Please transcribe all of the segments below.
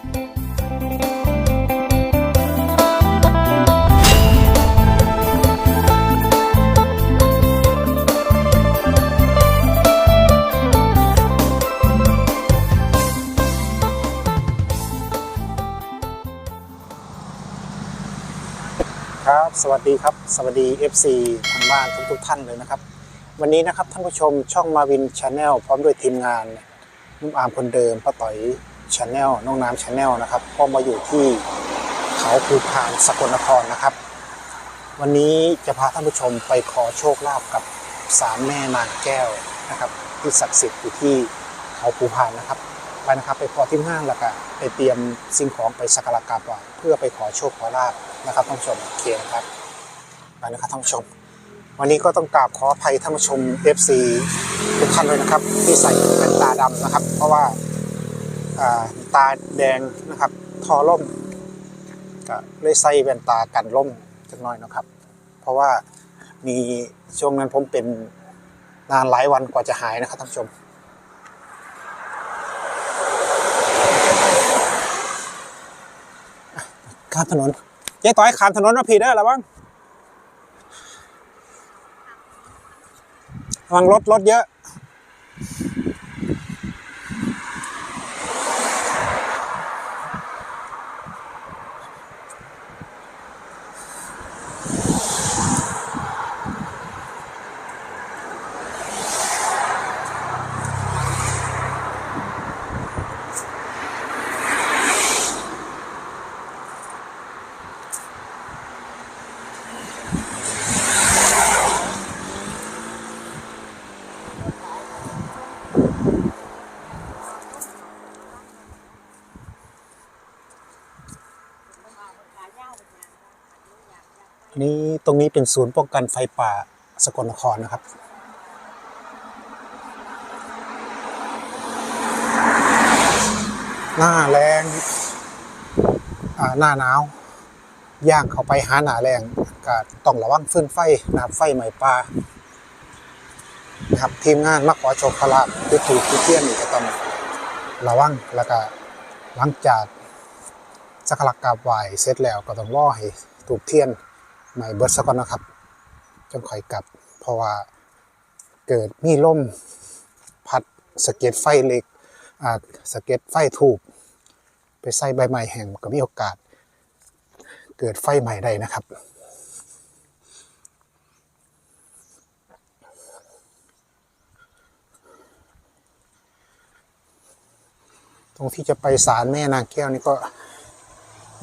ครับสวัสดีครับ สวัสดี FC ทางบ้านทุกทุกท่านเลยนะครับ วันนี้นะครับท่านผู้ชมช่องมาวินชาแนลพร้อมด้วยทีมงานนุ่มอามคนเดิมป้าต่อย ชาแนลน้องน้ำชาแนลนะครับก็มาอยู่ที่เขาภูพานสกลนครนะครับ วันนี้จะพาท่านผู้ชมไปขอโชคลาภกับสารแม่นางแก้วนะครับที่ศักดิ์สิทธิ์อยู่ที่เขาภูพานนะครับไปนะครับไปขอที่ห้างแล้วก็ไปเตรียมสิ่งของไปสักการะกราบไหว้เพื่อไปขอโชคขอลาบนะครับท่านผู้ชมโอเคนะครับไปนะครับท่านผู้ชม วันนี้ก็ต้องกราบขออภัยท่านผู้ชม FC ทุกท่านเลยนะครับ ที่ใส่แว่นตาดำนะครับ เพราะว่า ตาแดงนะครับทอล่มก็เลยใส่แว่นตากันล่มจักหน่อยนะครับ เพราะว่ามีช่วงนั้นผมเป็นนานหลายวันกว่าจะหายนะครับท่านผู้ชมข้ามถนนเจ๊ต้อยข้ามถนนมาผิดได้หรือบ้างระวังรถรถเยอะ ตรงนี้เป็นศูนย์ป้องกันไฟป่าสกลนครนะครับหน้าแรงหน้าหนาว ย่างเข้าไปหาหนาแรงก็ต้องระวังฟื้นไฟนะครับไฟใหม่ปลานะครับทีมงานมาขอโชคขอลาภคือถูกคือเทียนนี่ก็ต้องระวังแล้วก็หลังจากสักการะกาบไหวเสร็จแล้วก็ต้องรอให้ถูกเทียน ใหม่เบิดซะก่อนนะครับจังค่อยกลับ เพราะว่าเกิดมีลมพัดสเก็ดไฟเล็กอ่าสเก็ดไฟถูก ไปใส่ใบไม้แห้งก็มีโอกาส เกิดไฟใหม่ได้นะครับตรงที่จะไปศาลแม่นางแก้วนี่ก็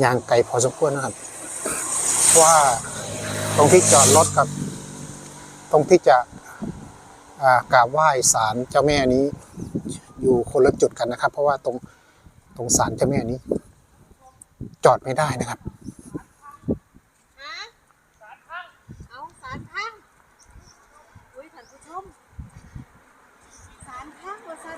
ยางไกลพอสมควรนะครับเพราะว่า ตรงที่จอดรถกับ ตรงที่จะอากราบไหว้ศาลเจ้าแม่นี้ อยู่คนละจุดกันนะครับ เพราะว่าตรงตรงศาลเจ้าแม่นี้ จอดไม่ได้นะครับ ฮะเอาสารพังอุ้ยท่านผู้ชมสารพังว่าสัน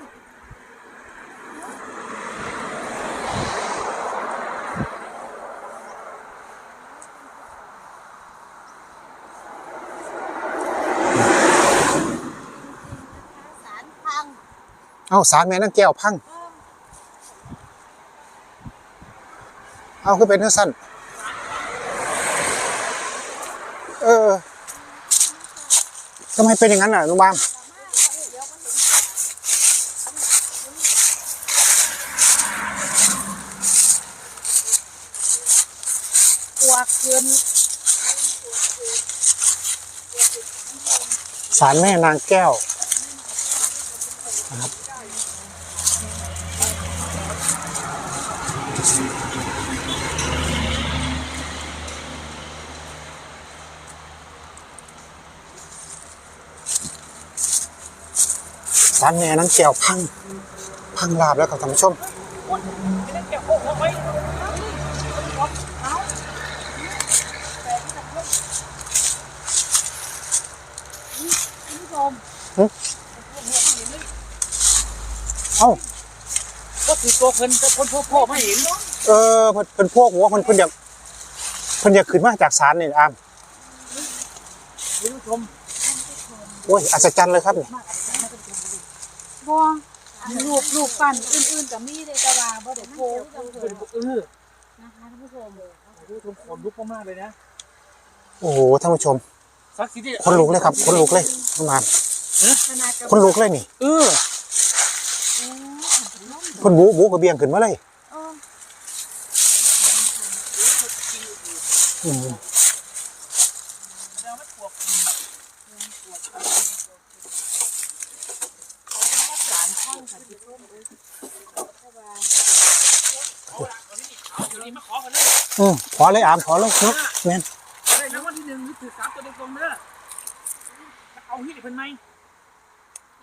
สารพัง เอ้าศาลแม่นางแก้วพัง เอาคือเป็นนักสั้นเออทำไมเป็นอย่างนั้นอะลุงบามกลัวคืนศาลแม่นางแก้วนะครับ ศาลแม่นางแก้วพัง พังลาบแล้วครับท่านผู้ชมเอ้าก็ คือตัวเพิ่นแต่คนพ่อพ่อไม่เห็นเออเพิ่นเป็นพวกหัวเพิ่นเพิ่นอยากเพิ่นอยากขึ้นมาจากศาลนี่อามคุณผู้ชมโอ้ยอัศจรรย์เลยครับนี่บัวสรูปรูปปั้นอื่นๆก็มีเลยแต่ว่าบ่ได้โพสต์จังเอเพิ่นอเออนะคะท่านผู้ชมโอ้โหผมขนลุกมากๆเลยนะโอ้โหท่านผู้ชมสักทีที่คนลุกเลยครับคนลุกเลยน้องอามขนาดกับคนลุกเลยนี่เออโอ้ คนบูบูกระเบียงขึ้นมาเลยเอออืมแล้วมันปวกสารช่องค่ะท่านผู้ชมเอ้ยเพราะว่าเอาละตอนนี้เอาเดี๋ยวนี้มาขอกันเลยอืมขอเลยอามขอเลยเนาะแม่นได้รางวัลที่หนึ่งนี่ถือสามตัวตรงๆเด้อเอาที่นี่เป็นไหม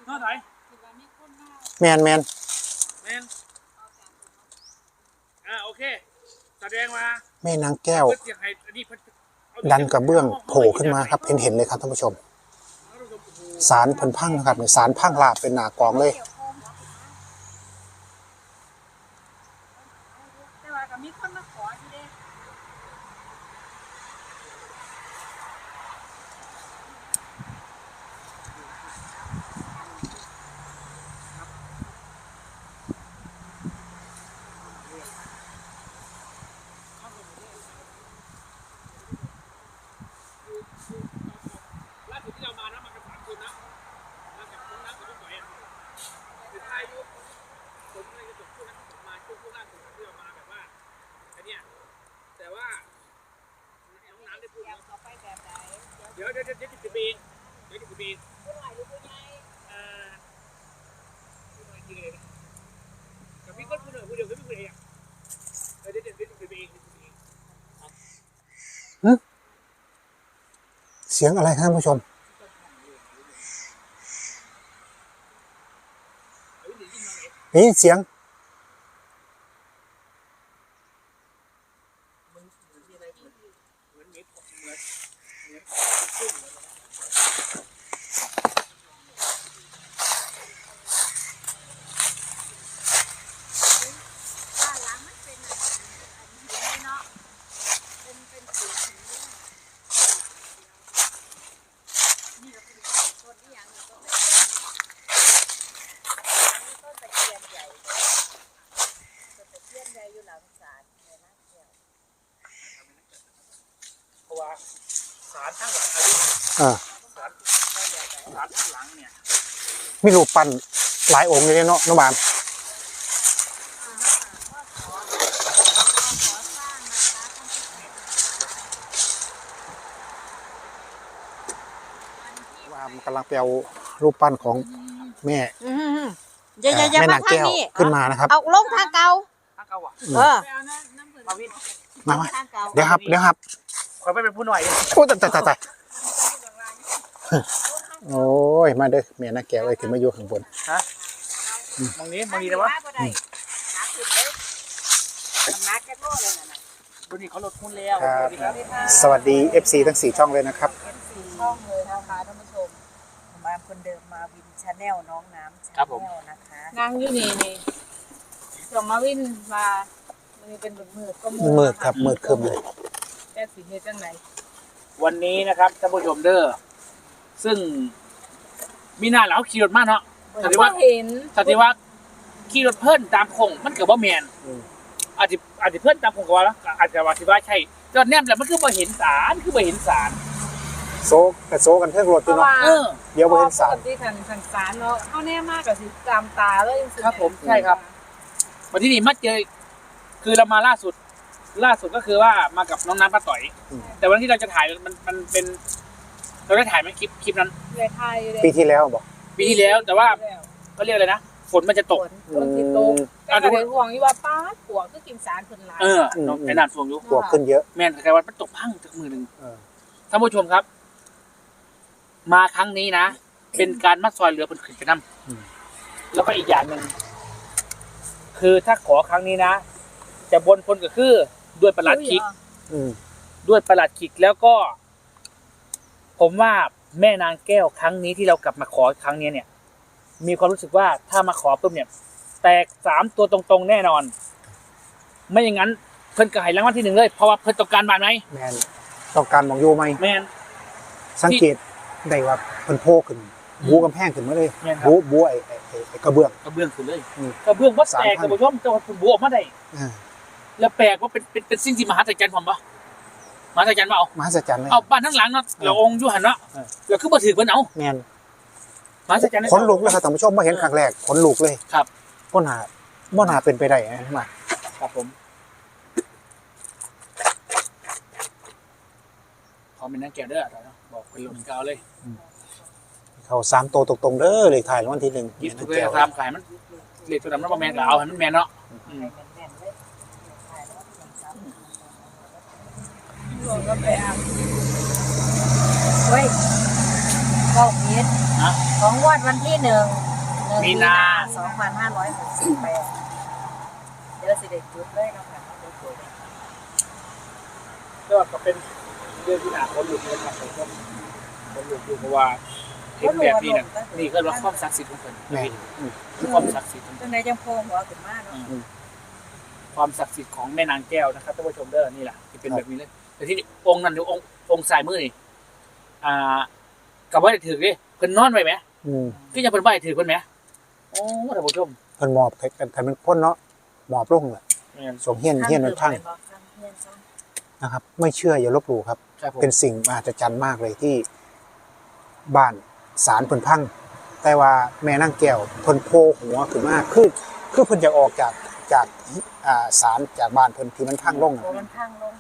เท่าไหร่คิดว่ามีคนมาแมนแมน แมนอ่าโอเค แสดงว่าแม่นางแก้ว เพื่อเสียงให้อันนี้เพิ่นอาดันกระเบื้องโผล่ขึ้นมาครับเห็นเห็นเลยครับท่านผู้ชมสารเพิ่นพังนะครับเนี่ยสารพังลาบเป็นหนากองเลยแต่ว่าก็มีคนมาขอที่เด้ ล่าสุดที่เรามานะมากันสามคนนะมากับน้องน้ำกับน้องหน่อยอะคือทายอยู่ผมเลยจะจบช่วงนั้นผมมาช่วงช่วงล่าสุดที่เรามาแบบว่าไอ้เนี่ยแต่ว่าน้องน้ำได้พูด แก้ว เนาะ ต่อไปแบบไหนเดี๋ยว เดี๋ยวเดี๋ยวเดี๋ยวเดี๋ยวจะบีนเดี๋ยวจะบีน ผู้ใหญ่หรือผู้ใหญ่ อ่าพูดหน่อยจริงเลยนะกับพี่ก็พูดหน่อยพูดเดียวก็ไม่พูดเองอะเดี๋ยวเดี๋ยวเดี๋ยวเดี๋ยวจะบีนเดี๋ยวจะบีน เสียงอะไรครับท่านผู้ชมเอาวิธียิ่งมาไหนนี่เสียง มันเหมือนมีอะไรเหมือนเหมือนมีผมเหมือนเหมือนขึ้นแล้วนะ บ้านหลังมันเป็นอันอันหินเนาะเป็นเป็นสีหินเนี่ยนี่ก็เป็นต้นที่อย่างนี้ต้นตะเคียนอันนี้ต้นตะเคียนใหญ่ต้นตะเคียนใหญ่อยู่หลังศาลในบ้านแก้ว เพราะว่าสารข้างหลังอายุอ่าสารสารข้างหลังเนี่ยมีรูปปั้นหลายองค์เลยเนาะน้องบานว่ามนกำลังไปเอารูปปั้นของแม่อืมอย่าอย่าอย่าแม่มานางทางแก้วนี้ขึ้นมานะครับเอาลงทางเก่าข้างเก่าอะเออมาวินมามาทางเก่าเดี๋ยวครับเดี๋ยวครับค อยไปเป็นผู้หน่อยโอ้ตายตายตายตายโอ้ย มาเด้อแม่นางแก้วเอ้ยขึ้นมาอยู่ข้างบนฮะมองนี้มองนี้นะวะบ่ได้หาขึ้นเลยสำนักแกโลเลยน่ะนะดูนี่เขาลดทุนแล้วครับสวัสดีครับสวัสดี FC ทั้ง4ช่องเลยนะครับเป็นสีช่องเลยนะคะท่านผู้ชมมาคนเดิมมาวินชาแนลน้องน้ำชาแนลนะคะนางอยู่นี่นี่ส่งมาวินมามันเป็นมืดมืดๆก็มันมืดครับมืดครึมเลย แค่สีเฮ็ดจังไหนวันนี้นะครับท่านผู้ชมเด้อซึ่งมีหน้าแล้วขี่รถมากเนาะแต่ที่ว่าเห็นแต่ที่ว่าขี่รถเพิ่นตามคงมันเกิดว่าแมนอืมอาจจะอาจจะเพิ่นตามคงก็ว่าแล้วอาจจะว่าที่ว่าใช่ตอนแนมแล้วมันคือบ่เห็นสารคือบ่เห็นสารโซกแต่โซกันเทิงรถเพด้วยราะเนาะว่าเออเดี๋ยวบ่เห็นสารปกติขันขันสารเนาะเขาแน่มากกับสิตามตาเลยจังซี้ครับผมใช่ครับวันที่นี่มาเจอคือเรามาล่าสุด ล่าสุดก็คือว่ามากับน้องน้ำป้าต่อย อืม แต่วันที่เราจะถ่ายมันมันเป็นเราได้ถ่ายไหมคลิปคลิปนั้นเลยทายอยู่เลยปีที่แล้วบอกปีที่แล้ว แต่ว่าแล้วเขาเรียกอะไรนะฝนมันจะตก ฝนฝนสิตกแต่อะก็เป็นห่วงอยู่ว่าป้าดปวกก็กินสารคนหลาย เออน้องไอ้นานทวงอยู่ บวกขึ้นเยอะ แม่นใครว่ามันตกพังจากมือหนึ่งเออ ท่านผู้ชมครับ มาครั้งนี้นะ เป็นการมัดซอยเรือเป็นขึ้นไปน้ำแล้วก็อีกอย่างหนึ่ง คือถ้าขอครั้งนี้นะ จะบนพลก็คือ ด้วยประหลัดคิก อืมด้วยประหลัดขิกแล้วก็ ผมว่าแม่นางแก้วครั้งนี้ที่เรากลับมาขอครั้งนี้เนี่ย มีความรู้สึกว่าถ้ามาขอปุ๊บเนี่ย แตกสามตัวตรงๆแน่นอน ไม่อย่างนั้นเพิ่นก็ให้รางวัลที่หนึ่งเลยเพราะว่าเพิ่นต้องการบานไหมแมนต้องการมองอยู่ไหมแมน สังเกตได้ว่าเพิ่นโพขึ้นบูกำแพงขึ้นมาเลยแม่นครับ บูบูไอ้ไอ้ไอ้ไอ้กระเบื้อง กระเบื้องขึ้นเลยอืมกระเบื้องวัดสามแตกพันท่านผู้ชมแต่ว่าคุณบัวออกมาได้ อ่า แล้วแปลกว่าเป็นเป็นเป็นสิ่งที่มหัศจรรย์ผมปะมหัศจรรย์เปล่ามหัศจรรย์เลยเอาบ้านทั้งหลังเนาะเราองค์อยูหันเนาะเออเราคือมาถือเพิ่นเอาแมนมหัศจรรย์ขนลุกเลยครับท่านผู้ชมมาเห็นครั้งแรกขนลุกเลยครับบ่น่าบ่น่าเป็นไปได้นะมาครับผมขอเป็นนักแก่เด้อเดี๋ยวนะบอกเป็นลมกาวเลยเขาสามตัวตรงๆเด้อเลขท้ายรางวัลที่หนึ่งยิบทุกเรื่องตามขายมันเล็กตัวดำน้ำมันแมนก็เอาให้มันแมนเนาะ อืมรวมก็ไปอ่านเฮ้ยก็ผิดนะของงวันวันที่หนึ่งหนึ่งมีนา สองพันห้าร้อยหกสิบแปดเดี๋ยวสิเด็กจุดเลยนะคะก็ก็เป็นเรื่องที่น่าคนลุกนะครับผมก็คนลุกอยู่เพราะว่าเห็นแบบนี้นะนี่ก็ว่าความศักดิ์สิทธิ์ของเพิ่นแม่นอืมคือความศักดิ์สิทธิ์ของเพิ่นจังไดจังโพงหัวขึ้นมาเนาะความศักดิ์สิทธิ์ของแม่นางแก้วนะครับท่านผู้ชมเด้อนี่แหละที่เป็นแบบนี้เลย แต่ที่นี่องค์นั้นเดี๋ยวองค์องค์สายมือนี่อ่ากับว่าได้ถือดิเพิ่นนอนไว้ไหมอืมที่จะเพิ่นไหวถือเพิ่นไหมโอ้ท่านผู้ชมเพิ่นมอบให้กันกันเป็นคนเนาะมอบลงแหละแม่นสมเฮียนเฮียนในทั้งเฮียนซะนะครับ ไม่เชื่ออย่าลบหลู่ครับ ครับผมเป็นสิ่งมหัศจรรย์มากเลยที่บ้านสารเพิ่นพัง แต่ว่าแม่นางแก้วเพิ่นโผล่หัวขึ้นมาคือคือเพิ่นจะออกจากจากอ่าสารจากบ้านเพิ่นที่มันพังลงโตน่ะมันข้างลง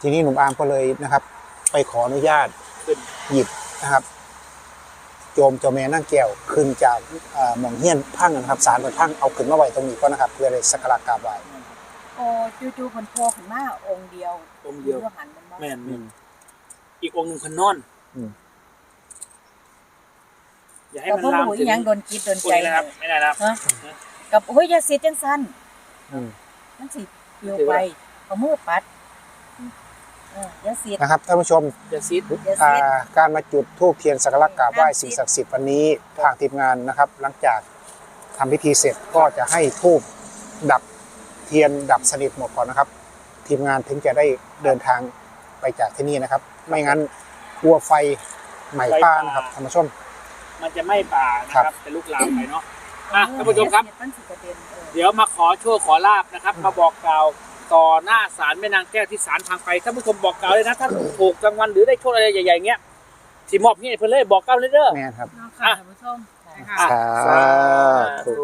ทีนี้หนุ่มอาร์มก็เลยนะครับ ไปขออนุญาตขึ้นหยิบนะครับ โจมเจ้าแม่นางแก้วขึ้นจากอ่าหม่องเฮียนพังนะครับสารเพิ่นพังเอาขึ้นมาไว้ตรงนี้ก็นะครับเพื่อได้สักการะกราบไหว้โอ้จู่ๆเพิ่นโผล่ขึ้นมาองค์เดียวองค์เดียวอยู่หันมันมาแม่นแม่นอีกองค์หนึ่งเพิ่นนอนอืมอย่าให้ก็มันบ่ลามรู้อีถึงหยังโดนจิตโดนพวกใจนี้นะครับไม่ได้นะครับฮะกับโอ้ยอย่าเสียจังซั่นอืมมันสิเดียวไปเอามือปัด เอออย่าเสียนะครับท่านผู้ชมอย่าซีดอย่าอ่าเสียการมาจุดธูปเทียนสักการะกราบไหว้สิ่งศักดิ์สิทธิ์วันนี้ทางทีมงานนะครับ หลังจากทำพิธีเสร็จก็จะให้ธูปดับเทียนดับสนิทหมดก่อนนะครับ ทีมงานถึงจะได้เดินทางไปจากที่นี่นะครับ ไม่งั้นกลัวไฟไหม้ป้านะครับท่านผู้ชม มันจะไม่ป่านะคครัรับบจะลุกลามไปเนาะอะท่านผู้ชมครับมันสิกระเด็นเออเดี๋ยวมาขอโชคขอลาบนะครับ มาบอกกล่าว ต่อหน้าศาลแม่นางแก้วที่ศาลทางไปท่านผู้ชมบอกกล่าวเลยนะถ้าถูกรางวัลหรือได้โชคอะไรใหญ่ๆเงี้ยที่มอบนี่เพิ่นเลยบอกกล่าวเลยเด้อแม่นครับเนาะค่ะท่านผู้ชมอะสาธุ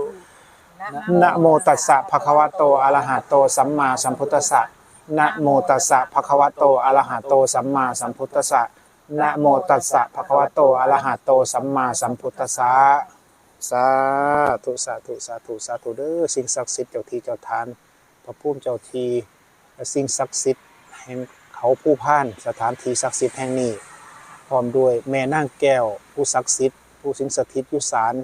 นะโมตัสสะภะคะวะโตอะระหะโตสัมมาสัมพุทธัสสะนะโมตัสสะภะคะวะโตอะระหะโตสัมมาสัมพุทธัสสะนะโมตัสสะภะคะวะโตอะระหะโตสัมมาสัมพุทธัสสะสาธุสาธุสาธุสาธุเด้อสิ่งศักดิ์สิทธิ์เจ้าที่เจ้าทาน พระภูมิเจ้าทีและสิ่งศักดิ์สิทธิ์แห่งเขาผู้พานสถานที่ศักดิ์สิทธิ์แห่งนี้พร้อมด้วยแม่นางแก้ว ผู้ศักดิ์สิทธิ์ผู้สิงสถิตยู่ศาล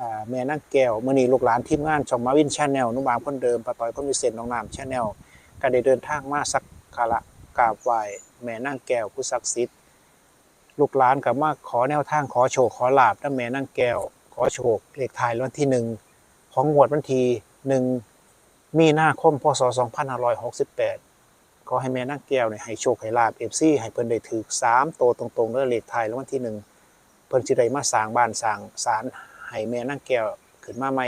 อ่าแม่นางแก้วมื่อนี้ลูกหลานทีมงานช่องมาวินชาแนลนุ่มบางคนเดิมปะตอยคนพิเศษน้องน้ำชาแนลก็ได้เดินทางมาสักการะกราบไหว้แม่นางแก้วผู้ศักดิ์สิทธิ์ลูกหลานกับมาขอแนวทางขอโชคขอลาบนะแม่นางแก้ว ขอโชคเลขทายวันที่หนึ่งของงวดวันที่หนึ่ง มีนาคมพศ 2568 ขอให้แม่นางแก้วเนี่ยให้โชคให้ลาบเอฟซีให้เพิ่นได้ถือสามโตวตรงๆเด้อเลขท้ายรางวันที่หนึ่งเพิ่นสิได้มาสร้างบ้านสร้างศาลให้แม่นางแก้วขึ้นมาใหม่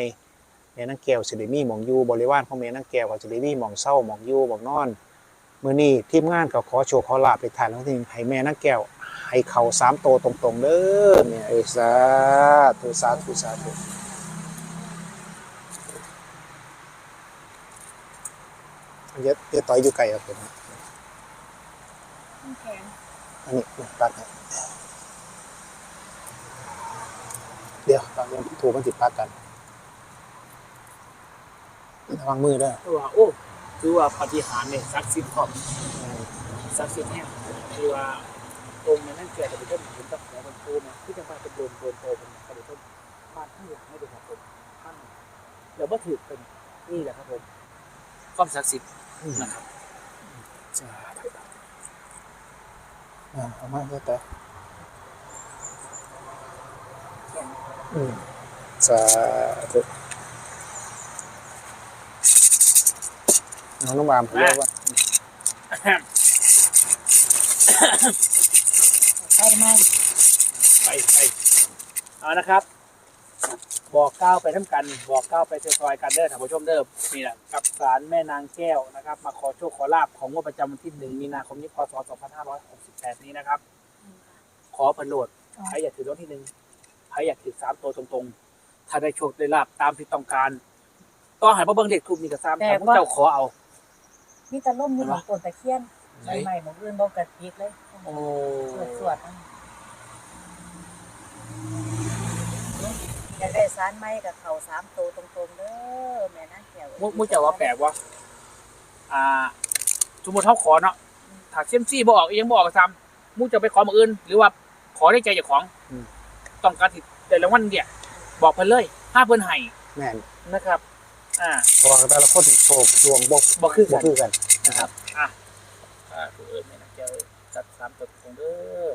แม่นางแก้วสิได้มีหม่องอยู่บริวารของแม่นางแก้วก็สิได้มีหม่องเศร้าหม่องอยู่หม่องนอนมื้อนี้ทีมงานก็ขอโชคขอลาภไปทานแล้ววันที่ให้แม่นางแก้วให้เขาสามโตวตรงๆเด้อแม่ยเอ้สาธุสาธุสาธุ เยอะเยอะต่อยอยู่ไกลครับผมแข็งอันนี้ปักให้เดี๋ยวปักยังถูกมันติดปักกันระวังมือด้วยคือว่าโอ้คือว่าปฏิหารย์เนี่ยศักดิ์สิทธิ์พร้อมศักดิ์สิทธิ์แห้งคือว่าองค์แม่นางแก้วจะเป็นต้นหินตะขอมันโตมาที่จังหวัดเป็นโดนโดนโตเป็นกระดูกต้นบ้านข้างหลังให้ดูครับผมท่านเดี๋ยวว่าถือเป็นนี่แหละครับผมความศักดิ์สิทธิ์ นะครับสาธุอ่าเอามาก็แต่อืมสาธุน้องน้ำบามผมเรียกว่าใช่ไหมไปไปเอานะครับ บอกก้าวไปทั้งกัน บอกก้าวไปซอยๆกันเด้อท่านผู้ชมเด้อนี่แหละกับสารแม่นางแก้วนะครับ มาขอโชคขอลาบของงวดประจำวันที่หนึ่งมีนาคมนี้พศ2568 นี้นะครับ ขอประโลดใครอยากถือรถที่หนึ่งใครอยากถือสามตัวตรงๆ ถ้าได้โชคได้ลาบตามที่ต้องการก็หันมาเบิ่งเด็กทุบนี่กับซ้ำแต่พวกเจ้าขอเอา มีแต่ล่มอยู่บนต้นตะเคียนใหม่ๆหมกอื่นบ่กระติกเลยโอ้สวดสวดๆ อยากได้สารไม้กับเขาสามตัวตรงๆเด้อแม่นางแก้วมุมุจะว่าแปลกว่าอ่า สมมติเขาขอเนาะถ้าเซยมซี่บออกเองบออกก็ทำมุจะไปขอมาอื่น หรือว่าขอได้ใจเจากของอืม ต้องการติดแต่ละวันเนี่ยบอกเพิ่นเลยห้าเพิ่นให้แม่นนะครับ อ่า เพราะว่าแต่ละคนโชคดวงบ่บอกคือบ่กันคือกัน นะครับ อะอ่าถูกเอิญแม่นะเจ้าจัดสามตัวตรงเด้อ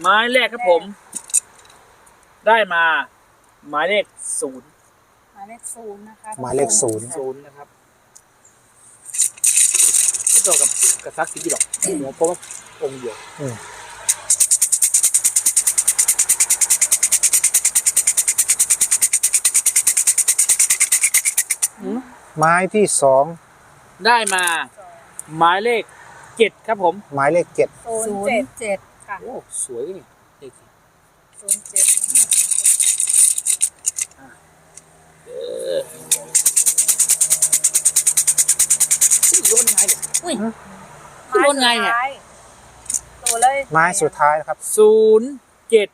ไม้แรกครับผม ได้มาหมายเลขศูนย์หมายเลขศูนย์นะคะหมายเลขศูนย์ ศูนย์นะครับไม่ตรงกับกระซักสีหรอกหัวเพราะว่าองค์เดียวอืมไม้ที่สองได้มา หมายเลขเจ็ดครับผม หมายเลขเจ็ดศูนย์เจ็ดเจ็ด ค่ะโอ้สวยนี่เลขศูนย์เจ็ดเออโยนไงเนี่ยอุ้ย ขึ้นรถไงเนี่ยตัวเลยไม้สุดท้ายนะครับศูนย์เจ็ด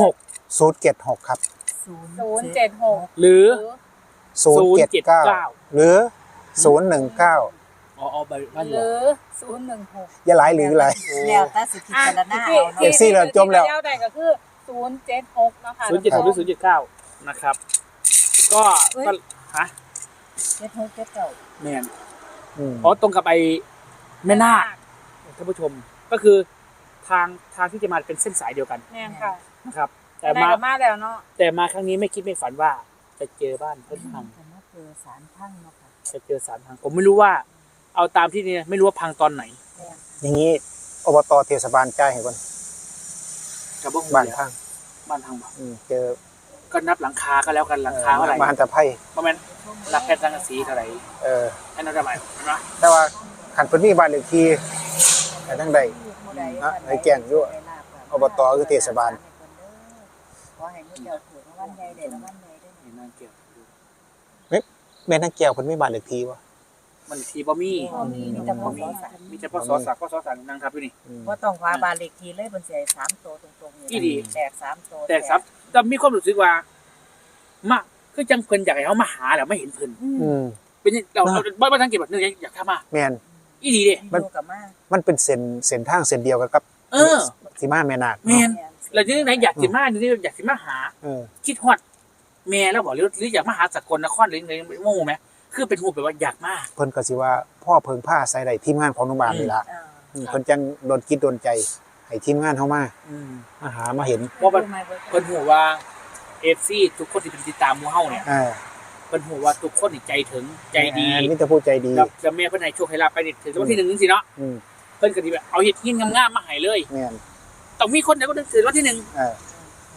หกศูนย์เจ็ดหกครับศูนย์เจ็ดหกหรือ ศูนย์เจ็ดเก้า079หรือศูนย์หนึ่งเก้า อ๋ออ๋อใบบ้านหเหรรืออศูนย์หนึ่งหกอย่าหลายหรือหลาย แล้วแต่สิพิจารณาเอาเอฟซีเริ่มจมแล้ว ที่ได้ก็คือศูนย์เจ็ดหกนะคะศูนย์เจ็ดหกหรือศูนย์เจ็ดเก้านะครับ ก็ก็ฮะเจ็ดหกเจ็ดเก้าแมนอืมเพราะตรงกับไอ้แม่นาคท่านผู้ชมก็คือทางทางที่จะมาเป็นเส้นสายเดียวกันแม่นค่ะนะครับ แต่ได้มากับมาแล้วเนาะแต่มาครั้งนี้ไม่คิดไม่ฝันว่าจะเจอบ้านเพิ่นพังแต่มาเจอสารพังเนาะค่ะจะเจอสารพังผมไม่รู้ว่า เอาตามที่นี่ไม่รู้ว่าพังตอนไหนอย่างนี้อบตเทศบาลจ่ายให้คนกับบ้านบ้านข้างบ้านทางบ่อืมเจอก็นับหลังคาก็แล้วกันหลังคาเท่าไหร่บ้านตะไพ่ประมาณนับแผ่นสังกะสีเท่าไหร่เออให้นับได้ไหมเห็นไหมแต่ว่าขันเพิ่นมีบ้านเลขที่แต่ทั้งใดอะไอ้แก่งอยู่อบตคือเทศบาลขอให้มื้อเจ้าถือรางวัลใหญ่ได้รางวัลใหญ่ได้เห็นนางเกี่ยวแม่นางแก้วเพิ่นมีบ้านเลขที่วะ มันทีบ่มีบ่มีมีแต่พ่อมีมีแต่พ่อสอสักพ่อสอสักนางทับอยู่นี่อืมว่าต้องว่าบ้านเลขที่เลยเพิ่นสิให้สามตัวตรงๆนี่อีดีแตกสามตัวแต่ครับแต่มีความรู้สึกว่า มาคือจังเพิ่นอยากให้เขามาหาแหละไม่เห็นเพิ่นอืมอืมเป็นเราเราบ้านบ้านสังเกตแบบนึงอยากเข้ามาแม่นอีดีเด้ มันอยู่กับมามันเป็นเส้นเส้นทางเส้นเดียวกันกับเออสิมาแม่นาคแม่น เราจะนึกไหนอยากสิมานี่อยากสิมาหา เออคิดฮอดแม่แล้วบอกหรือหรืออยากมาหาสกลนครหรืออะไรโม่ไหม คือเป็นหูแบบว่าอยากมาเพิ่นก็สิว่าพ่อเพิงผ้าใส่ได้ทีมงานของโรงพยาบาลนี่ล่ะอ่าอืมเพิ่นจังโดนคิดโดนใจให้ทีมงานเฮามาอืม มาหามาเห็นว่ามันรู้ไหมเพิ่นหูว่าเอฟซีทุกคนที่เป็นติดตามหมูเฮาเนี่ยเออเพิ่นหูว่าทุกคนนี่ใจถึงใจดีแม่นมีแต่ผู้ใจดี แล้วแล้วแม่เพิ่นให้โชคให้ลาบไปนี่ถึงวันที่หนึ่งนึงสิเนาะอืมเพิ่นก็สิแบบเอาเฮ็ดหินงามๆมาให้เลยแม่นต้องมีคนไหนก็นึกถึงวันที่หนึ่งเออ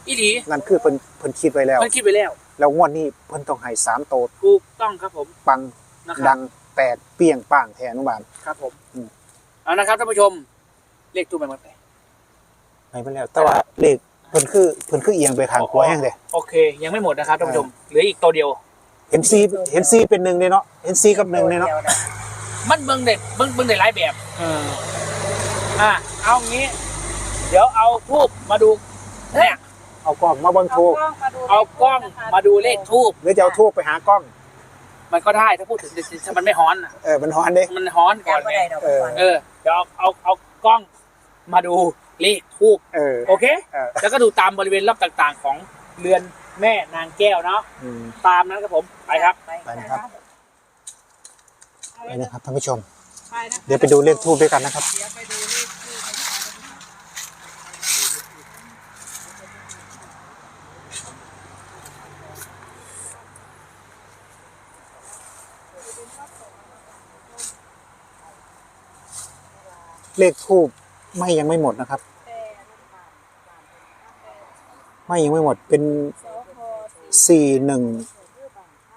อีหลีนั่นคือเพิ่นเพิ่นคิดไว้แล้ว เพิ่นคิดไปแล้ว แล้วงวดนี้เพิ่นต้องให้สามโตดถูกต้องครับผมปังนะครับดังแตกเปรี้ยงป้างแทนอนุบาล ครับผมอืม เอานะครับท่านผู้ชมเลขตู้ไปหมดไปให้เพิ่นแล้ว แต่ว่าเลขเพิ่นคือเพิ่นคือเอียงไปข้างขวาแห้งเด้โอเค ยังไม่หมดนะครับท่านผู้ชมเหลืออีกตัวเดียว เห็นซีเห็นซีเป็นหนึ่งเลยเนาะเห็นซีกับหนึ่งเลยเนาะมันเบิ่งเด็ดเบิ่งเบิ่งได้หลายแบบอ่าเอางี้ เดี๋ยวเอาทูบมาดูเนี่ย เอากล้องมาเบิ่งเอาทูบกล้องมาดูเอากล้องมาดูเลขทูบหรือจะเอาทูบไปหากล้อง มันก็ได้ถ้าพูดถึงถ้ามันไม่ฮ้อนน่ะเออมันฮ้อนเด้มันฮ้อนก่ก่ออนนไงไงดอกเออก่อนเออเดี๋ยวเอาเอาเอากล้องมาดูเลขทูบเออโอเคเออแล้วก็ดูตามบริเวณรอบต่างๆ ของเรือนแม่นางแก้วเนาะอืมตามนั้นครับผมไปครับไปนะครับไปนะครับท่านผู้ชมไปนะคะเดี๋ยวไปดูเลขทูบด้วยกันนะครับ เดี๋ยวไปดูเลขที่กันนะคะ น เลขทูบไม่ยังไม่หมดนะครับ ไม่ยังไม่หมดเป็นสี่หนึ่ง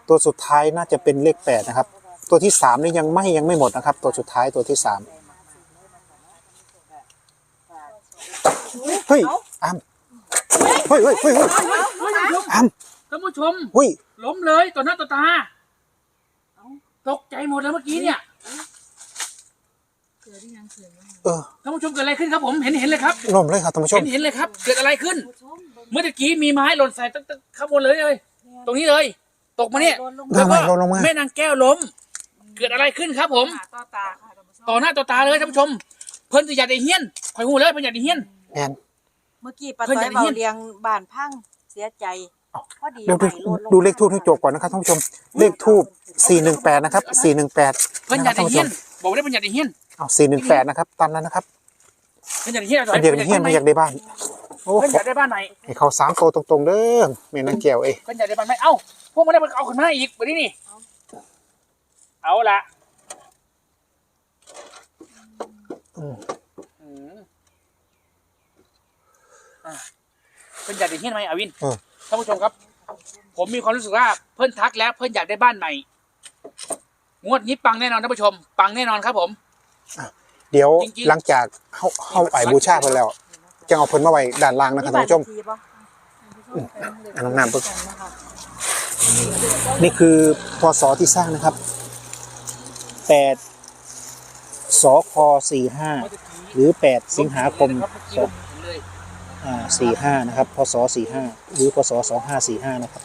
ตัวสุดท้ายน่าจะเป็นเลขแปดนะครับ ตัวที่สามนี่ยังไม่ยังไม่หมดนะครับ ตัวสุดท้ายตัวที่สามเฮ้ยอ้ํเฮ้ยเฮ้ยเฮ้ยเฮ้ยอ้ํท่านผู้ชมเฮ้ยล้มเลยต่อหน้าต่อตาตกใจหมดแล้วเมื่อกี้เนี่ย เออท่านผู้ชมเกิดอะไรขึ้นครับผมเห็นเห็นเลยครับล่มเลยครับท่านผู้ชเห็มนเห็นเลยครับ เกิดอะไรขึ้น เมื่อตะกี้มีไม้หล่นใส่ตั้งแต่ข้างบนเลยเลย ตรงนี้เลย ตกมาเนี่ยลงมาลงลงมาแม่นางแก้วล้ม เกิดอะไรขึ้นครับผมต่อตาค่ะท่านผู้ชมต่อหน้าต่อตาเลยท่านผู้ชม เพิ่นจะอยากได้เฮี้ยนข่อยหูเลยเพิ่นอยากได้เฮี้ยนแอนเมื่อกี้ป้าเพิ่นต้ออยยากเบาเห็นเลี้ยงบ้านพังเสียใจเอ้าพอดีเดี๋ยวดูไม้หล่นงดูเลขทูบให้จบก่อนนะครับท่านผู้ชมเลขทูบสี่หนึ่งแปดนะครับสี่หนึ่งแปดเพิ่นนะอคยารับกได้ท่านผู้ชเฮี้ยมนบอกได้เพิ่นอยากได้เฮี้ยน เอาสี่หนึ่งแปดนะครับ ตามนั้นนะครับเพิ่นอยากได้เฮี้ยนมันอยากได้เฮี้ยนมันอยากได้บ้านโอ้เพิ่นอยากได้บ้านไหนให้เขาสามโตวตรงๆเด้อเมนังเกี่ยวเอ้ยเพิ่นอยากได้บ้านไหนเอ้าพวกมันได้เพิ่นเอาขึ้นมาอีกวันนี้นี่เอาละอืมอืมอะเพิ่นอยากได้เฮี้ยนไหมอาวินเออท่านผู้ชมครับ ผมมีความรู้สึกว่าเพิ่นทักแล้วเพิ่นอยากได้บ้านใหม่งวดนี้ปังแน่นอนท่านผู้ชม ปังแน่นอนครับผม เดี๋ยวจริงๆหลังจากเข้าเข้าไอ้บูชาเพิ่นแล้วจะเอาเพิ่นมาไว้ด้านล่างนะครับท่านผู้ชมทีบ่อันน้ำน้ำปึ๊บนี่คือพศที่สร้างนะครับแปดสคสี่ห้าหรือแปดสิงหาคมสองเลยอ่าสี่ห้านะครับพศสี่ห้าหรือพศสองห้าสี่ห้านะครับ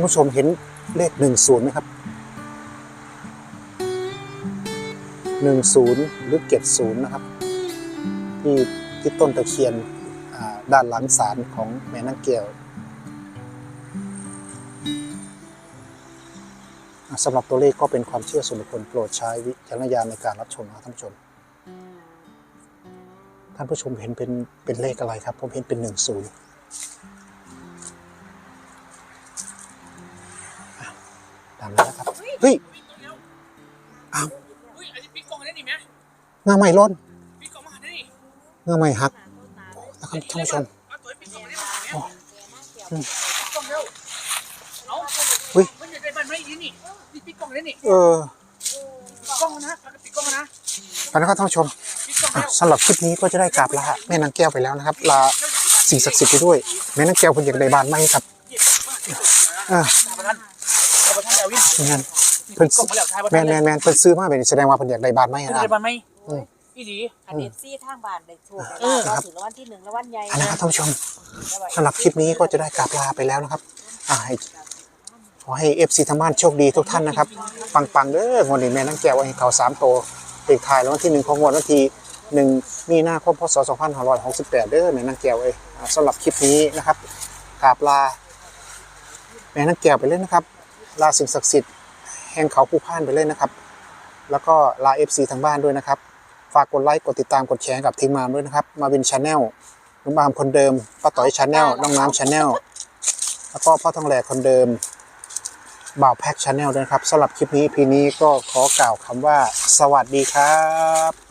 านผู้ชมเห็นเลขหนึ่งศูนย์ไหมครับหนึ่งศูนย์หรือเจ็ดศูนย์นะครับ ที่ที่ต้นตะเคียนด้านหลังศาลของแม่นางแก้วอะสำหรับตัวเลขก็เป็นความเชื่อส่วนบุคคลโปรดใช้วิจารณญาณในการรับชมนะท่านผู้ชม ท่านผู้ชมเห็นเป็นเป็นเลขอะไรครับ ผมเห็นเป็นหนึ่งศูนย์ ตามนั้นนะครับ เฮ้ยอ้าวอุ้ยอันนี้ปิ๊กกล้องได้นี่ไหมเงาใหม่ล้นปิ๊กกล้องมาได้นี่เงาใหม่หักนะครับท่านผู้ชมเอาตัวปิ๊กกล้องมาได้ไหมโอ้ปิ๊กกล้องเร็วเอาเฮ้ยมันอยู่ในบ้านไม่ดีนี่นี่ปิ๊กกล้องได้นี่เออปิ๊กกล้องนะปิ๊กกล้องนะไปนะครับท่านผู้ชมปิ๊กกล้องอะแล้วสำหรับคลิปนี้ก็จะได้กราบลาแม่นางแก้วไปแล้วนะครับลาสิ่งศักดิ์สิทธิ์ไปด้วยแม่นางแก้วคนอยากได้บ้านไหมครับ อ่า ทายประธานทายประธานดาวินแมนนี่เพิ่นกกล้องมแล้วทายประแมนนแมนแมนเพิ่นซื้อมาเป็นแสดงว่าเพิ่นอยากได้บ้านไหมเป็นะไรบ้านไหมอีหลี อันเอฟซีทางบ้านได้โชคเออได้ลาบถึงรางวัลที่หนึ่งรางวัลใหญ่อันนะครับท่านผู้ชม สำหรับคลิปนี้ก็จะได้กราบลาไปแล้วนะครับอ่าให้ขอให้เอฟซีทางบ้านโชคดีทุกท่านนะครับ ปังๆเด้องวดนี้แม่นางแก้วให้เขาสามโตวเลขท้ายแล้ววันที่หนึ่งของงวดวันที่หนึ่งมีนาคมพศ2568เด้อแม่นางแก้วเอ้ยอ่าสำหรับคลิปนี้นะครับกราบลา แม่นางแก้วไปเลยนะครับ ลาสิ่งศักดิ์สิทธิ์แห่งเขาผู้พ่านไปเลยนะครับ แล้วก็ลาเอฟซีทางบ้านด้วยนะครับ ฝากกดไลค์กดติดตามกดแชร์กับทีมงานด้วยนะครับ มาวินชาแนลนุ่มอามคนเดิมป้าต่อยชาแนลน้องน้ำชาแนลแล้วก็พ่อทองแหลกคนเดิมบ่าวแพ็กชาแนลด้วยครับสำหรับคลิปนี้พีนี้ก็ขอกล่าวคำว่า สวัสดีครับ